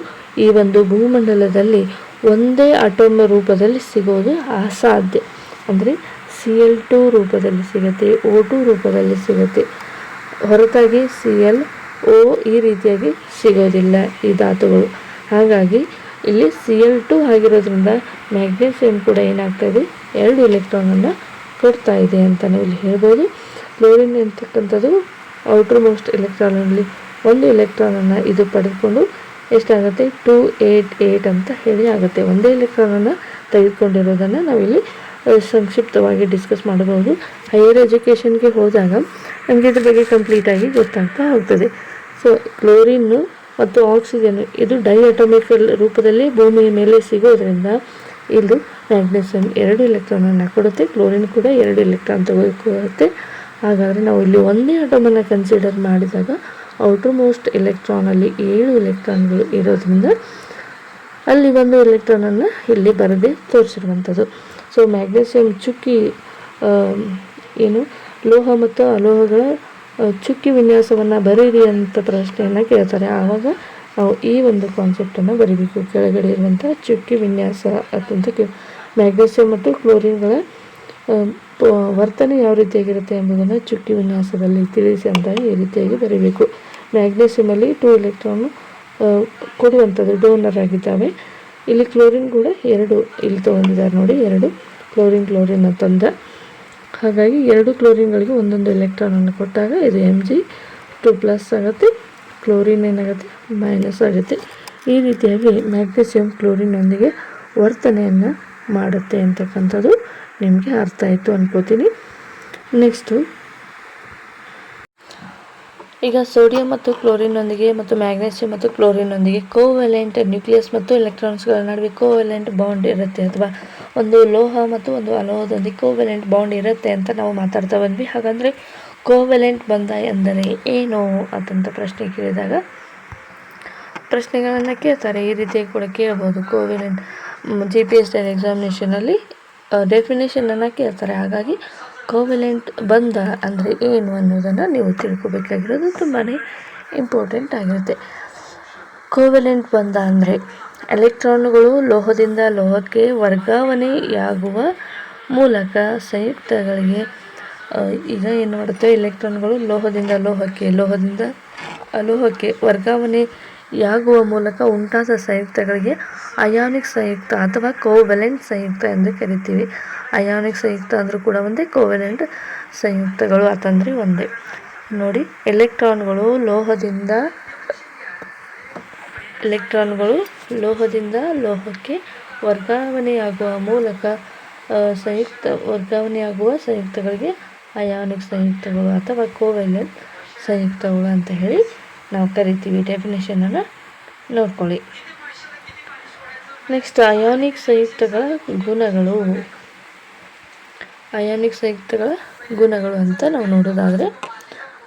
ಈ ಒಂದು ಭೂಮಂಡಲದಲ್ಲಿ ಒಂದೇ ಅಟೋಮ್ ರೂಪದಲ್ಲಿ ಸಿಗೋದು ಅಸಾಧ್ಯ. ಅಂದರೆ ಸಿ ಎಲ್ ಟು ರೂಪದಲ್ಲಿ ಸಿಗುತ್ತೆ, ಓ ಟು ರೂಪದಲ್ಲಿ ಸಿಗುತ್ತೆ. ಹೊರತಾಗಿ ಸಿ ಎಲ್ ಓ ಈ ರೀತಿಯಾಗಿ ಸಿಗೋದಿಲ್ಲ ಈ ಧಾತುಗಳು. ಹಾಗಾಗಿ ಇಲ್ಲಿ ಸಿ ಎಲ್ ಟು ಆಗಿರೋದ್ರಿಂದ ಮ್ಯಾಗ್ನೀಸಿಯಮ್ ಕೂಡ ಏನಾಗ್ತಾಯಿದೆ ಎರಡು ಎಲೆಕ್ಟ್ರಾನನ್ನು ಕೊಡ್ತಾ ಇದೆ ಅಂತ ನಾವು ಇಲ್ಲಿ ಹೇಳ್ಬೋದು. ಕ್ಲೋರಿನ್ ಅಂತಕ್ಕಂಥದ್ದು ಔಟರ್ ಮೋಸ್ಟ್ ಎಲೆಕ್ಟ್ರಾನಲ್ಲಿ ಒಂದು ಎಲೆಕ್ಟ್ರಾನನ್ನು ಇದು ಪಡೆದುಕೊಂಡು ಎಷ್ಟಾಗುತ್ತೆ? ಟೂ ಏಟ್ ಏಟ್ ಅಂತ ಹೇಳಿ ಆಗುತ್ತೆ. ಒಂದೇ ಎಲೆಕ್ಟ್ರಾನನ್ನು ತೆಗೆದುಕೊಂಡಿರೋದನ್ನು ನಾವಿಲ್ಲಿ ಸಂಕ್ಷಿಪ್ತವಾಗಿ ಡಿಸ್ಕಸ್ ಮಾಡಬಹುದು. ಹೈಯರ್ ಎಜುಕೇಷನ್ಗೆ ಹೋದಾಗ ನಮಗೆ ಇದ್ರ ಬಗ್ಗೆ ಕಂಪ್ಲೀಟಾಗಿ ಗೊತ್ತಾಗ್ತಾ ಹೋಗ್ತದೆ. ಸೊ ಕ್ಲೋರಿನ್ನು ಮತ್ತು ಆಕ್ಸಿಜನ್ ಇದು ಡೈಅಟೋಮಿಕ್ ರೂಪದಲ್ಲಿ ಭೂಮಿಯ ಮೇಲೆ ಸಿಗೋದ್ರಿಂದ ಇದು ಮ್ಯಾಗ್ನೆಸಿಯಮ್ ಎರಡು ಎಲೆಕ್ಟ್ರಾನನ್ನು ಕೊಡುತ್ತೆ. ಕ್ಲೋರಿನ್ ಕೂಡ ಎರಡು ಎಲೆಕ್ಟ್ರಾನ್ ತೆಗೆದುಕೊಳ್ಳುತ್ತೆ ಹಾಗಾದರೆ ನಾವು ಇಲ್ಲಿ ಒಂದೇ ಆಟೋಮನ್ನು ಕನ್ಸಿಡರ್ ಮಾಡಿದಾಗ ಔಟರ್ ಮೋಸ್ಟ್ ಎಲೆಕ್ಟ್ರಾನಲ್ಲಿ ಏಳು ಎಲೆಕ್ಟ್ರಾನ್ಗಳು ಇರೋದ್ರಿಂದ ಅಲ್ಲಿ ಒಂದು ಎಲೆಕ್ಟ್ರಾನನ್ನು ಇಲ್ಲಿ ಬರದೆ ತೋರಿಸಿರುವಂಥದ್ದು. ಸೊ ಮ್ಯಾಗ್ನೀಸಿಯಂ ಚುಕ್ಕಿ ಏನು, ಲೋಹ ಮತ್ತು ಅಲೋಹಗಳ ಚುಕ್ಕಿ ವಿನ್ಯಾಸವನ್ನು ಬರೀರಿ ಅಂತ ಪ್ರಶ್ನೆಯನ್ನು ಕೇಳ್ತಾರೆ. ಆವಾಗ ನಾವು ಈ ಒಂದು ಕಾನ್ಸೆಪ್ಟನ್ನು ಬರೀಬೇಕು. ಕೆಳಗಡೆ ಇರುವಂಥ ಚುಕ್ಕಿ ವಿನ್ಯಾಸ ಅತ್ಯಂತ ಕೇ ಮತ್ತು ಕ್ಲೋರಿನ್ಗಳ ವರ್ತನೆ ಯಾವ ರೀತಿಯಾಗಿರುತ್ತೆ ಎಂಬುದನ್ನು ಚುಕ್ಕಿ ವಿನ್ಯಾಸದಲ್ಲಿ ತಿಳಿಸಿ ಅಂತ ಈ ರೀತಿಯಾಗಿ ಬರೀಬೇಕು. ಮ್ಯಾಗ್ನೆಸಿಯಮಲ್ಲಿ ಟೂ ಎಲೆಕ್ಟ್ರಾನು ಕೊಡುವಂಥದ್ದು ಡೋನರ್ ಆಗಿದ್ದಾವೆ. ಇಲ್ಲಿ ಕ್ಲೋರಿನ್ ಕೂಡ ಎರಡು ಇಲ್ಲಿ ತೊಗೊಂಡಿದ್ದಾರೆ ನೋಡಿ, ಎರಡು ಕ್ಲೋರಿನ್ ಕ್ಲೋರಿನ್ ಅಂತಂದ ಹಾಗಾಗಿ ಎರಡು ಕ್ಲೋರಿನ್ಗಳಿಗೆ ಒಂದೊಂದು ಎಲೆಕ್ಟ್ರಾನನ್ನು ಕೊಟ್ಟಾಗ ಇದು ಎಂ ಜಿ ಟು ಪ್ಲಸ್ ಆಗುತ್ತೆ, ಕ್ಲೋರಿನ್ ಏನಾಗುತ್ತೆ, ಮೈನಸ್ ಆಗುತ್ತೆ. ಈ ರೀತಿಯಾಗಿ ಮ್ಯಾಗ್ನೀಸಿಯಮ್ ಕ್ಲೋರಿನೊಂದಿಗೆ ವರ್ತನೆಯನ್ನು ಮಾಡುತ್ತೆ ಅಂತಕ್ಕಂಥದ್ದು ನಿಮಗೆ ಅರ್ಥ ಆಯಿತು ಅನ್ಕೋತೀನಿ. ನೆಕ್ಸ್ಟು ಈಗ ಸೋಡಿಯಂ ಮತ್ತು ಕ್ಲೋರಿನ್ನೊಂದಿಗೆ ಮತ್ತು ಮ್ಯಾಗ್ನೆಸಿಯಂ ಮತ್ತು ಕ್ಲೋರಿನ್ನೊಂದಿಗೆ ಕೋವೆಲೆಂಟ್ ನ್ಯೂಕ್ಲಿಯಸ್ ಮತ್ತು ಎಲೆಕ್ಟ್ರಾನ್ಸ್ಗಳ ನಡುವೆ ಕೋವೆಲೆಂಟ್ ಬಾಂಡ್ ಇರುತ್ತೆ ಅಥವಾ ಒಂದು ಲೋಹ ಮತ್ತು ಒಂದು ಅಲೋಹದೊಂದಿಗೆ ಕೋವೆಲೆಂಟ್ ಬಾಂಡ್ ಇರುತ್ತೆ ಅಂತ ನಾವು ಮಾತಾಡ್ತಾ ಬಂದ್ವಿ. ಹಾಗಂದರೆ ಕೋವೆಲೆಂಟ್ ಬಂಧ ಎಂದರೆ ಏನು ಅಂತಂತ ಪ್ರಶ್ನೆ ಕೇಳಿದಾಗ ಪ್ರಶ್ನೆಗಳನ್ನು ಕೇಳ್ತಾರೆ. ಈ ರೀತಿಯಾಗಿ ಕೂಡ ಕೇಳ್ಬೋದು. Covalent G P S ten ಎಕ್ಸಾಮಿನೇಷನಲ್ಲಿ ಡೆಫಿನೇಷನನ್ನು ಕೇಳ್ತಾರೆ. ಹಾಗಾಗಿ ಕೋವೆಲೆಂಟ್ ಬಂಧ ಅಂದರೆ ಏನು ಅನ್ನೋದನ್ನು ನೀವು ತಿಳ್ಕೊಬೇಕಾಗಿರೋದು ತುಂಬಾ ಇಂಪಾರ್ಟೆಂಟ್ ಆಗಿರುತ್ತೆ. ಕೋವೆಲೆಂಟ್ ಬಂಧ ಅಂದರೆ ಎಲೆಕ್ಟ್ರಾನ್ಗಳು ಲೋಹದಿಂದ ಲೋಹಕ್ಕೆ ವರ್ಗಾವಣೆಯಾಗುವ ಮೂಲಕ ಸಂಯುಕ್ತಗಳಿಗೆ ಈಗ ಏನು ಮಾಡುತ್ತೆ? ಎಲೆಕ್ಟ್ರಾನ್ಗಳು ಲೋಹದಿಂದ ಲೋಹಕ್ಕೆ, ಲೋಹದಿಂದ ಅಲೋಹಕ್ಕೆ ವರ್ಗಾವಣೆಯಾಗುವ ಮೂಲಕ ಉಂಟಾದ ಸಂಯುಕ್ತಗಳಿಗೆ ಅಯಾನಿಕ್ ಸಂಯುಕ್ತ ಅಥವಾ ಕೋವೆಲೆಂಟ್ ಸಂಯುಕ್ತ ಎಂದು ಕರಿತೀವಿ. ಅಯಾನಿಕ್ ಸಂಯುಕ್ತ ಅಂದರೂ ಕೂಡ ಒಂದೇ ಕೋವೆಲೆಂಟ್ ಸಂಯುಕ್ತಗಳು ಅಂತಂದರೆ ಒಂದೇ. ನೋಡಿ, ಎಲೆಕ್ಟ್ರಾನ್ಗಳು ಲೋಹದಿಂದ ಎಲೆಕ್ಟ್ರಾನ್ಗಳು ಲೋಹದಿಂದ ಲೋಹಕ್ಕೆ ವರ್ಗಾವಣೆಯಾಗುವ ಮೂಲಕ ಸಂಯುಕ್ತ, ವರ್ಗಾವಣೆಯಾಗುವ ಸಂಯುಕ್ತಗಳಿಗೆ ಅಯಾನಿಕ್ ಸಂಯುಕ್ತಗಳು ಅಥವಾ ಕೋವೆಲೆಂಟ್ ಸಂಯುಕ್ತಗಳು ಅಂತ ಹೇಳಿ ನಾವು ಕರಿತೀವಿ. ಡೆಫಿನೇಷನನ್ನು ನೋಡ್ಕೊಳ್ಳಿ. ನೆಕ್ಸ್ಟ್ ಅಯಾನಿಕ್ ಸಂಯುಕ್ತಗಳ ಗುಣಗಳು. ಅಯಾನಿಕ್ ಸಂಯುಕ್ತಗಳ ಗುಣಗಳು ಅಂತ ನಾವು ನೋಡೋದಾದರೆ,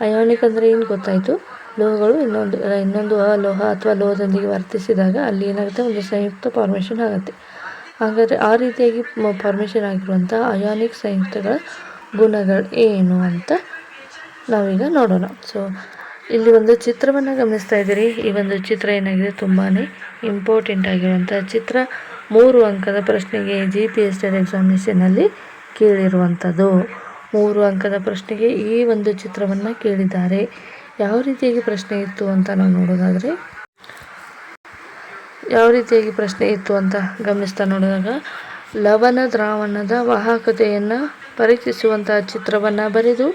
ಅಯಾನಿಕ್ ಅಂದರೆ ಏನು ಗೊತ್ತಾಯಿತು? ಲೋಹಗಳು ಇನ್ನೊಂದು ಇನ್ನೊಂದು ಅಲೋಹ ಅಥವಾ ಲೋಹದೊಂದಿಗೆ ವರ್ತಿಸಿದಾಗ ಅಲ್ಲಿ ಏನಾಗುತ್ತೆ? ಒಂದು ಸಂಯುಕ್ತ ಫಾರ್ಮೇಷನ್ ಆಗುತ್ತೆ. ಹಾಗಾದರೆ ಆ ರೀತಿಯಾಗಿ ಫಾರ್ಮೇಷನ್ ಆಗಿರುವಂಥ ಅಯಾನಿಕ್ ಸಂಯುಕ್ತಗಳ ಗುಣಗಳು ಏನು ಅಂತ ನಾವೀಗ ನೋಡೋಣ. ಸೊ ಇಲ್ಲಿ ಒಂದು ಚಿತ್ರವನ್ನು ಗಮನಿಸ್ತಾ ಇದ್ದೀರಿ. ಈ ಒಂದು ಚಿತ್ರ ಏನಾಗಿದೆ? ತುಂಬಾ ಇಂಪಾರ್ಟೆಂಟ್ ಆಗಿರುವಂಥ ಚಿತ್ರ. ಮೂರು ಅಂಕದ ಪ್ರಶ್ನೆಗೆ ಜಿ ಪಿ ಎಸ್ ಟಿ ಎಕ್ಸಾಮಿನೇಷನಲ್ಲಿ ಕೇಳಿರುವಂಥದ್ದು. ಮೂರು ಅಂಕದ ಪ್ರಶ್ನೆಗೆ ಈ ಒಂದು ಚಿತ್ರವನ್ನು ಕೇಳಿದ್ದಾರೆ. ಯಾವ ರೀತಿಯಾಗಿ ಪ್ರಶ್ನೆ ಇತ್ತು ಅಂತ ನಾವು ನೋಡೋದಾದರೆ, ಯಾವ ರೀತಿಯಾಗಿ ಪ್ರಶ್ನೆ ಇತ್ತು ಅಂತ ಗಮನಿಸ್ತಾ ನೋಡಿದಾಗ ಲವಣ ದ್ರಾವಣದ ವಾಹಕತೆಯನ್ನು ಪರೀಕ್ಷಿಸುವಂತಹ ಚಿತ್ರವನ್ನು ಬರೆದು,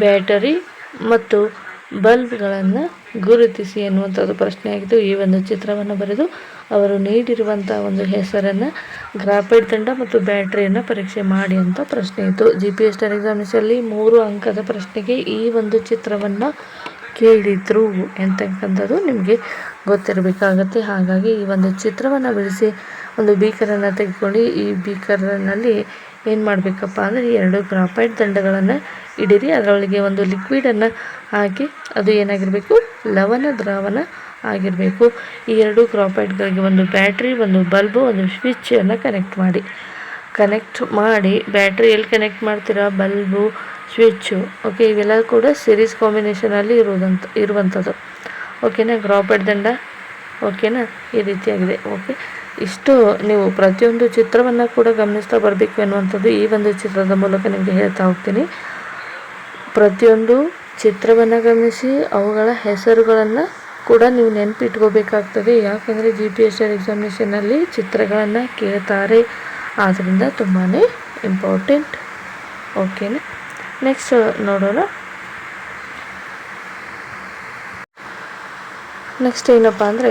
ಬ್ಯಾಟರಿ ಮತ್ತು ಬಲ್ಬ್ಗಳನ್ನು ಗುರುತಿಸಿ ಎನ್ನುವಂಥದ್ದು ಪ್ರಶ್ನೆಯಾಗಿದ್ದು ಈ ಒಂದು ಚಿತ್ರವನ್ನು ಬರೆದು ಅವರು ನೀಡಿರುವಂಥ ಒಂದು ಹೆಸರನ್ನು ಗ್ರಾಫೈಟ್ ತಂಡ ಮತ್ತು ಬ್ಯಾಟ್ರಿಯನ್ನು ಪರೀಕ್ಷೆ ಮಾಡಿ ಅಂತ ಪ್ರಶ್ನೆ ಇತ್ತು. ಜಿ ಪಿ ಎಸ್ ಟೆನ್ ಎಕ್ಸಾಮಿನಲ್ಲಿ ಮೂರು ಅಂಕದ ಪ್ರಶ್ನೆಗೆ ಈ ಒಂದು ಚಿತ್ರವನ್ನು ಕೇಳಿದ್ರು ಎಂತಕ್ಕಂಥದ್ದು ನಿಮಗೆ ಗೊತ್ತಿರಬೇಕಾಗತ್ತೆ. ಹಾಗಾಗಿ ಈ ಒಂದು ಚಿತ್ರವನ್ನು ಬಿಡಿಸಿ ಒಂದು ಬೀಕರನ್ನು ತೆಗೆದುಕೊಂಡು ಈ ಬೀಕರ್ನಲ್ಲಿ ಏನು ಮಾಡಬೇಕಪ್ಪ ಅಂದರೆ ಎರಡು ಗ್ರಾಫೈಟ್ ದಂಡಗಳನ್ನು ಇಡಿರಿ. ಅದರೊಳಗೆ ಒಂದು ಲಿಕ್ವಿಡನ್ನು ಹಾಕಿ ಅದು ಏನಾಗಿರಬೇಕು? ಲವಣ ದ್ರಾವಣ ಆಗಿರಬೇಕು. ಈ ಎರಡು ಗ್ರಾಫೈಟ್ಗಳಿಗೆ ಒಂದು ಬ್ಯಾಟ್ರಿ ಒಂದು ಬಲ್ಬು ಒಂದು ಸ್ವಿಚ್ಚನ್ನು ಕನೆಕ್ಟ್ ಮಾಡಿ. ಕನೆಕ್ಟ್ ಮಾಡಿ ಬ್ಯಾಟ್ರಿ ಎಲ್ಲಿ ಕನೆಕ್ಟ್ ಮಾಡ್ತೀರಾ? ಬಲ್ಬು ಸ್ವಿಚ್ಚು ಓಕೆ ಇವೆಲ್ಲ ಕೂಡ ಸಿರೀಸ್ ಕಾಂಬಿನೇಷನಲ್ಲಿ ಇರುವುದಂತ ಇರುವಂಥದ್ದು ಓಕೆನಾ ಗ್ರಾಫೈಟ್ ದಂಡ ಓಕೆನಾ ಈ ರೀತಿಯಾಗಿದೆ ಓಕೆ ಇಷ್ಟು ನೀವು ಪ್ರತಿಯೊಂದು ಚಿತ್ರವನ್ನು ಕೂಡ ಗಮನಿಸ್ತಾ ಬರಬೇಕು ಎನ್ನುವಂಥದ್ದು ಈ ಒಂದು ಚಿತ್ರದ ಮೂಲಕ ನಿಮಗೆ ಹೇಳ್ತಾ ಹೋಗ್ತೀನಿ. ಪ್ರತಿಯೊಂದು ಚಿತ್ರವನ್ನು ಗಮನಿಸಿ, ಅವುಗಳ ಹೆಸರುಗಳನ್ನು ಕೂಡ ನೀವು ನೆನಪಿಟ್ಕೋಬೇಕಾಗ್ತದೆ. ಯಾಕಂದರೆ ಜಿ ಪಿ ಎಸ್ ಆರ್ ಎಕ್ಸಾಮಿನೇಷನಲ್ಲಿ ಚಿತ್ರಗಳನ್ನು ಕೇಳ್ತಾರೆ. ಆದ್ದರಿಂದ ತುಂಬಾ ಇಂಪಾರ್ಟೆಂಟ್ ಓಕೆನಾ ನೆಕ್ಸ್ಟ್ ನೋಡೋಣ. ನೆಕ್ಸ್ಟ್ ಏನಪ್ಪ ಅಂದರೆ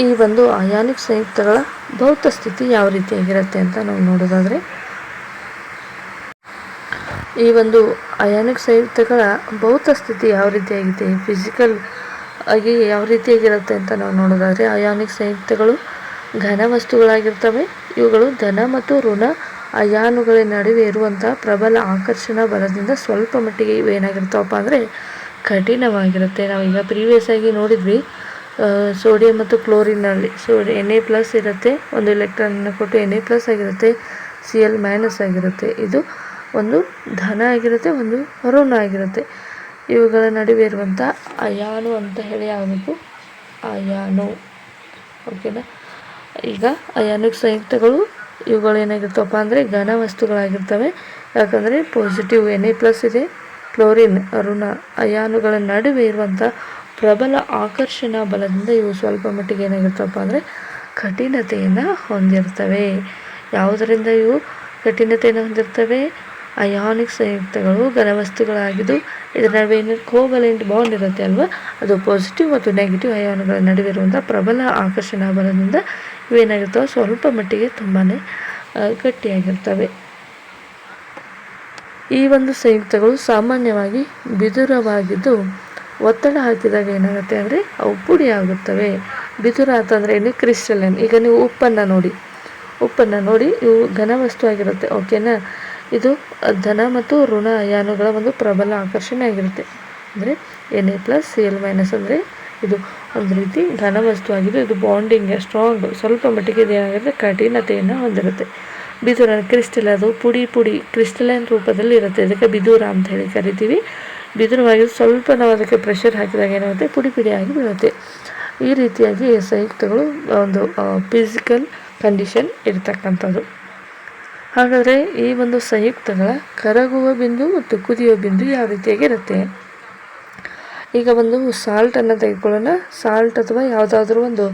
ಈ ಒಂದು ಅಯಾನಿಕ್ ಸಂಯುಕ್ತಗಳ ಭೌತ ಸ್ಥಿತಿ ಯಾವ ರೀತಿಯಾಗಿರುತ್ತೆ ಅಂತ ನಾವು ನೋಡೋದಾದರೆ, ಈ ಒಂದು ಅಯಾನಿಕ್ ಸಂಯುಕ್ತಗಳ ಭೌತ ಸ್ಥಿತಿ ಯಾವ ರೀತಿಯಾಗಿದೆ ಫಿಸಿಕಲ್ ಆಗಿ ಯಾವ ರೀತಿಯಾಗಿರುತ್ತೆ ಅಂತ ನಾವು ನೋಡೋದಾದರೆ, ಅಯಾನಿಕ್ ಸಂಯುಕ್ತಗಳು ಘನ ವಸ್ತುಗಳಾಗಿರ್ತವೆ, ಇವುಗಳು ಧನ ಮತ್ತು ಋಣ ಅಯಾನುಗಳ ನಡುವೆ ಇರುವಂಥ ಪ್ರಬಲ ಆಕರ್ಷಣಾ ಬಲದಿಂದ ಸ್ವಲ್ಪ ಮಟ್ಟಿಗೆ ಇವು ಏನಾಗಿರ್ತಾವಪ್ಪ ಅಂದರೆ ಕಠಿಣವಾಗಿರುತ್ತೆ. ನಾವೀಗ ಪ್ರೀವಿಯಸ್ ಆಗಿ ನೋಡಿದ್ವಿ ಸೋಡಿಯಂ ಮತ್ತು ಕ್ಲೋರಿನಲ್ಲಿ ಸೋಡಿ ಎನ್ ಎ ಪ್ಲಸ್ ಇರುತ್ತೆ. ಒಂದು ಎಲೆಕ್ಟ್ರಾನನ್ನು ಕೊಟ್ಟು ಎನ್ ಎ ಪ್ಲಸ್ ಆಗಿರುತ್ತೆ. ಸಿ ಎಲ್ ಮೈನಸ್ ಆಗಿರುತ್ತೆ. ಇದು ಒಂದು ಧನ ಆಗಿರುತ್ತೆ, ಒಂದು ಋಣ ಆಗಿರುತ್ತೆ. ಇವುಗಳ ನಡುವೆ ಇರುವಂಥ ಅಯಾನು ಅಂತ ಹೇಳಿ ಆಗಬೇಕು ಅಯಾನು. ಓಕೆನಾ ಈಗ ಅಯಾನಿಕ್ ಸಂಯುಕ್ತಗಳು ಇವುಗಳು ಏನಾಗಿರ್ತವಪ್ಪ ಅಂದರೆ ಘನ ವಸ್ತುಗಳಾಗಿರ್ತವೆ. ಯಾಕಂದರೆ ಪಾಸಿಟಿವ್ ಎನ್ ಎ ಪ್ಲಸ್ ಇದೆ ಕ್ಲೋರಿನ್ ಋಣ, ಅಯಾನುಗಳ ನಡುವೆ ಇರುವಂಥ ಪ್ರಬಲ ಆಕರ್ಷಣಾ ಬಲದಿಂದ ಇವು ಸ್ವಲ್ಪ ಮಟ್ಟಿಗೆ ಏನಾಗಿರ್ತವಪ್ಪ ಅಂದರೆ ಕಠಿಣತೆಯನ್ನು ಹೊಂದಿರ್ತವೆ. ಯಾವುದರಿಂದ ಇವು ಕಠಿಣತೆಯನ್ನು ಹೊಂದಿರ್ತವೆ? ಅಯಾನಿಕ್ ಸಂಯುಕ್ತಗಳು, ಘನವಸ್ತುಗಳಾಗಿದ್ದು ಇದರ ನಡುವೆ ಏನು ಕೋವಲೆಂಟ್ ಬಾಂಡ್ ಇರುತ್ತೆ ಅಲ್ವಾ? ಅದು ಪಾಸಿಟಿವ್ ಮತ್ತು ನೆಗೆಟಿವ್ ಅಯಾನುಗಳ ನಡುವೆ ಇರುವಂಥ ಪ್ರಬಲ ಆಕರ್ಷಣಾ ಬಲದಿಂದ ಇವೇನಾಗಿರ್ತವೆ ಸ್ವಲ್ಪ ಮಟ್ಟಿಗೆ ತುಂಬಾ ಗಟ್ಟಿಯಾಗಿರ್ತವೆ. ಈ ಒಂದು ಸಂಯುಕ್ತಗಳು ಸಾಮಾನ್ಯವಾಗಿ ಬಿದುರವಾಗಿದ್ದು ಒತ್ತಡ ಹಾಕಿದಾಗ ಏನಾಗುತ್ತೆ ಅಂದರೆ ಅವು ಪುಡಿ ಆಗುತ್ತವೆ. ಬಿದುರ ಅಂತಂದ್ರೆ ಏನು? ಕ್ರಿಸ್ಟಲನ್ ಈಗ ನೀವು ಉಪ್ಪನ್ನು ನೋಡಿ. ಉಪ್ಪನ್ನು ನೋಡಿ, ಇವು ಘನವಸ್ತು ಆಗಿರುತ್ತೆ. ಓಕೆನಾ ಇದು ಧನ ಮತ್ತು ಋಣ ಅಯಾನುಗಳ ಒಂದು ಪ್ರಬಲ ಆಕರ್ಷಣೆ ಆಗಿರುತ್ತೆ. ಅಂದರೆ N A plus C L minus ಅಂದರೆ ಇದು ಒಂದು ರೀತಿ ಘನವಸ್ತು ಆಗಿದೆ ಇದು ಬಾಂಡಿಂಗ್ ಸ್ಟ್ರಾಂಗ್ ಸ್ವಲ್ಪ ಮಟ್ಟಿಗೆ ಇದೇನಾಗಿರುತ್ತೆ ಕಠಿಣತೆಯನ್ನು ಹೊಂದಿರುತ್ತೆ. ಬಿದುರ ಕ್ರಿಸ್ಟಲ್, ಅದು ಪುಡಿ ಪುಡಿ ಕ್ರಿಸ್ಟಲೈನ್ ರೂಪದಲ್ಲಿ ಇರುತ್ತೆ. ಇದಕ್ಕೆ ಬಿದೂರ ಅಂತ ಹೇಳಿ ಕರಿತೀವಿ. ಬಿದುರವಾಗಿ ಸ್ವಲ್ಪ ನಾವು ಅದಕ್ಕೆ ಪ್ರೆಷರ್ ಹಾಕಿದಾಗ ಏನಾಗುತ್ತೆ? ಪುಡಿ ಪುಡಿಯಾಗಿ ಬೀಳುತ್ತೆ. ಈ ರೀತಿಯಾಗಿ ಸಂಯುಕ್ತಗಳು ಒಂದು ಫಿಸಿಕಲ್ ಕಂಡೀಷನ್ ಇರತಕ್ಕಂಥದ್ದು. ಹಾಗಾದರೆ ಈ ಒಂದು ಸಂಯುಕ್ತಗಳ ಕರಗುವ ಬಿಂದು ಮತ್ತು ಕುದಿಯುವ ಬಿಂದು ಯಾವ ರೀತಿಯಾಗಿ ಇರುತ್ತೆ? ಈಗ ಒಂದು ಸಾಲ್ಟನ್ನು ತೆಗೆದುಕೊಳ್ಳೋಣ. ಸಾಲ್ಟ್ ಅಥವಾ ಯಾವುದಾದ್ರೂ ಒಂದು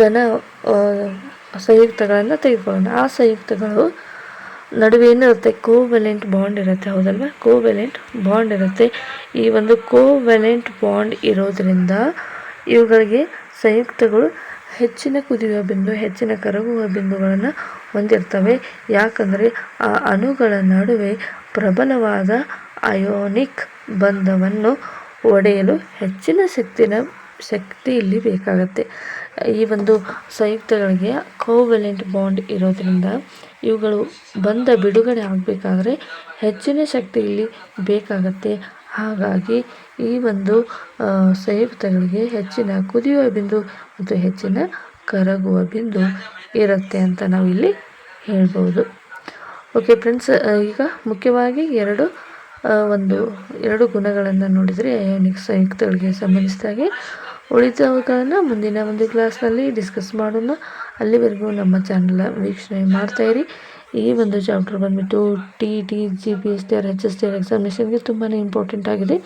ಘನ ಸಂಯುಕ್ತಗಳನ್ನು ತೆಗೆದುಕೊಳ್ಳೋಣ. ಆ ಸಂಯುಕ್ತಗಳು ನಡುವೆ ಏನಿರುತ್ತೆ? ಕೋವೆಲೆಂಟ್ ಬಾಂಡ್ ಇರುತ್ತೆ, ಹೌದಲ್ವಾ? ಕೋವೆಲೆಂಟ್ ಬಾಂಡ್ ಇರುತ್ತೆ. ಈ ಒಂದು ಕೋವೆಲೆಂಟ್ ಬಾಂಡ್ ಇರೋದ್ರಿಂದ ಇವುಗಳಿಗೆ ಸಂಯುಕ್ತಗಳು ಹೆಚ್ಚಿನ ಕುದಿಯುವ ಬಿಂದು, ಹೆಚ್ಚಿನ ಕರಗುವ ಬಿಂದುಗಳನ್ನು ಹೊಂದಿರ್ತವೆ. ಯಾಕಂದರೆ ಆ ಅಣುಗಳ ನಡುವೆ ಪ್ರಬಲವಾದ ಅಯೋನಿಕ್ ಬಂಧವನ್ನು ಒಡೆಯಲು ಹೆಚ್ಚಿನ ಶಕ್ತಿನ, ಶಕ್ತಿ ಇಲ್ಲಿ ಬೇಕಾಗುತ್ತೆ. ಈ ಒಂದು ಸಂಯುಕ್ತಗಳಿಗೆ ಕೋವೆಲೆಂಟ್ ಬಾಂಡ್ ಇರೋದ್ರಿಂದ ಇವುಗಳು ಬಂದ ಬಿಡುಗಡೆ ಆಗಬೇಕಾದ್ರೆ ಹೆಚ್ಚಿನ ಶಕ್ತಿ ಇಲ್ಲಿ ಬೇಕಾಗತ್ತೆ. ಹಾಗಾಗಿ ಈ ಒಂದು ಸಂಯುಕ್ತಗಳಿಗೆ ಹೆಚ್ಚಿನ ಕುದಿಯುವ ಬಿಂದು ಮತ್ತು ಹೆಚ್ಚಿನ ಕರಗುವ ಬಿಂದು ಇರುತ್ತೆ ಅಂತ ನಾವು ಇಲ್ಲಿ ಹೇಳ್ಬೋದು. ಓಕೆ ಫ್ರೆಂಡ್ಸ್ ಈಗ ಮುಖ್ಯವಾಗಿ ಎರಡು ಒಂದು, ಎರಡು ಗುಣಗಳನ್ನು ನೋಡಿದರೆ ಅಯೋನಿಕ್ ಸಂಯುಕ್ತಗಳಿಗೆ ಸಂಬಂಧಿಸಿದಾಗೆ ಉಳಿದವುಗಳನ್ನು ಮುಂದಿನ ಒಂದು ಕ್ಲಾಸ್ನಲ್ಲಿ ಡಿಸ್ಕಸ್ ಮಾಡೋಣ. ಅಲ್ಲಿವರೆಗೂ ನಮ್ಮ ಚಾನಲ್ನ ವೀಕ್ಷಣೆ ಮಾಡ್ತಾಯಿರಿ ಈ ಒಂದು ಚಾಪ್ಟರ್ ಬಂದುಬಿಟ್ಟು T T G P S T R H S T R ಎಕ್ಸಾಮಿನೇಷನ್ಗೆ ತುಂಬಾ ಇಂಪಾರ್ಟೆಂಟ್ ಆಗಿದೆ.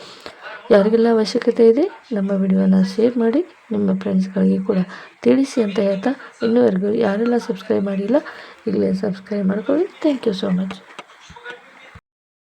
ಯಾರಿಗೆಲ್ಲ ಅವಶ್ಯಕತೆ ಇದೆ, ನಮ್ಮ ವಿಡಿಯೋನ ಶೇರ್ ಮಾಡಿ, ನಿಮ್ಮ ಫ್ರೆಂಡ್ಸ್ಗಳಿಗೆ ಕೂಡ ತಿಳಿಸಿ ಅಂತ ಹೇಳ್ತಾ ಇನ್ನೂವರೆಗೂ ಯಾರೆಲ್ಲ ಸಬ್ಸ್ಕ್ರೈಬ್ ಮಾಡಿಲ್ಲ, ಈಗಲೇ ಸಬ್ಸ್ಕ್ರೈಬ್ ಮಾಡ್ಕೊಳ್ಳಿ. Thank you so much